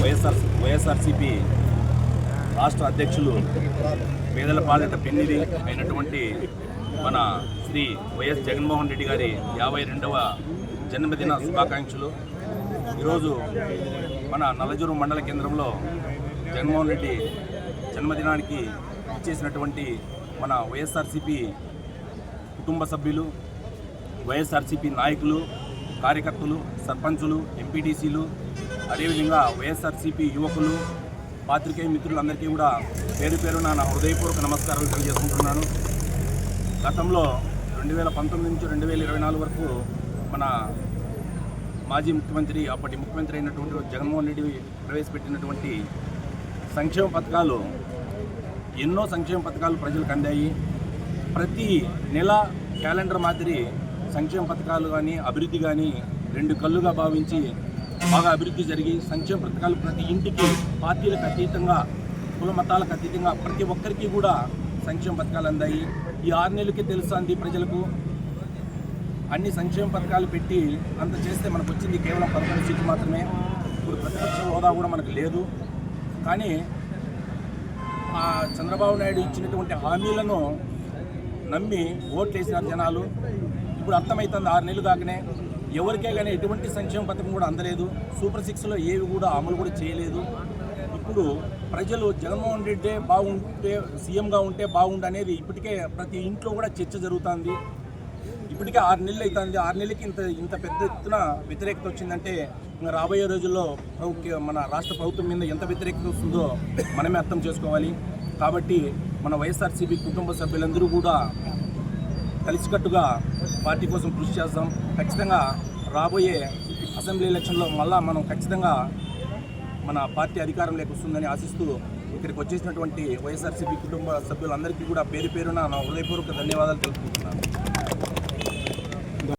వైఎస్ఆర్ వైఎస్ఆర్సిపి రాష్ట్ర అధ్యక్షులు పేదల పాలిట పెన్నిది అయినటువంటి మన శ్రీ వైఎస్ జగన్మోహన్ రెడ్డి గారి యాభై రెండవ జన్మదిన శుభాకాంక్షలు. ఈరోజు మన నల్లజూరు మండల కేంద్రంలో జగన్మోహన్ రెడ్డి జన్మదినానికి ఇచ్చేసినటువంటి మన వైఎస్ఆర్సిపి కుటుంబ సభ్యులు వైఎస్ఆర్సీపీ నాయకులు కార్యకర్తలు సర్పంచులు ఎంపీటీసీలు అదేవిధంగా వైఎస్ఆర్సీపీ యువకులు పాత్రికేయ మిత్రులందరికీ కూడా పేరు పేరున నా హృదయపూర్వక నమస్కారాలు తెలియజేసుకుంటున్నాను. గతంలో రెండు వేల పంతొమ్మిది నుంచి రెండు వేల ఇరవై నాలుగు వరకు మన మాజీ ముఖ్యమంత్రి అప్పటి ముఖ్యమంత్రి అయినటువంటి జగన్మోహన్ రెడ్డి ప్రవేశపెట్టినటువంటి సంక్షేమ పథకాలు ఎన్నో సంక్షేమ పథకాలు ప్రజలకు అందాయి. ప్రతి నెల క్యాలెండర్ మాదిరి సంక్షేమ పథకాలు కానీ అభివృద్ధి కానీ రెండు కళ్ళుగా భావించి బాగా అభివృద్ధి జరిగి సంక్షేమ పథకాలు ప్రతి ఇంటికి పార్టీలకు అతీతంగా కుల మతాలకు అతీతంగా ప్రతి ఒక్కరికి కూడా సంక్షేమ పథకాలు అందాయి. ఈ ఆరు నెలలకే తెలుస్తుంది ప్రజలకు? అన్ని సంక్షేమ పథకాలు పెట్టి అంత చేస్తే మనకు వచ్చింది కేవలం పదకొండు సీట్లు మాత్రమే. ఇప్పుడు ప్రతిపక్ష హోదా కూడా మనకు లేదు. కానీ ఆ చంద్రబాబు నాయుడు ఇచ్చినటువంటి హామీలను నమ్మి ఓట్లు వేసినారు జనాలు. ఇప్పుడు అర్థమవుతుంది ఆరు నెలలు దాకానే ఎవరికే కానీ ఎటువంటి సంక్షేమ పథకం కూడా అందలేదు. సూపర్ సిక్స్లో ఏవి కూడా అమలు కూడా చేయలేదు. ఇప్పుడు ప్రజలు జగన్మోహన్ రెడ్డి బాగుంటే సీఎంగా ఉంటే బాగుండు అనేది ఇప్పటికే ప్రతి ఇంట్లో కూడా చర్చ జరుగుతుంది. ఇప్పటికే ఆరు నెలలు అవుతుంది ఆరు నెలలకి ఇంత ఇంత పెద్ద ఎత్తున వ్యతిరేకత వచ్చిందంటే ఇంకా రాబోయే రోజుల్లో మన రాష్ట్ర ప్రభుత్వం మీద ఎంత వ్యతిరేకత వస్తుందో మనమే అర్థం చేసుకోవాలి. కాబట్టి మన వైఎస్ఆర్సీపీ కుటుంబ సభ్యులందరూ కూడా కలిసికట్టుగా పార్టీ కోసం కృషి చేస్తాం. ఖచ్చితంగా రాబోయే అసెంబ్లీ ఎలక్షన్లో మళ్ళా మనం ఖచ్చితంగా మన పార్టీ అధికారంలోకి వస్తుందని ఆశిస్తూ ఇక్కడికి వచ్చేసినటువంటి వైఎస్ఆర్సీపీ కుటుంబ సభ్యులందరికీ కూడా పేరు పేరున నా హృదయపూర్వక ధన్యవాదాలు తెలుపుకుంటున్నాను.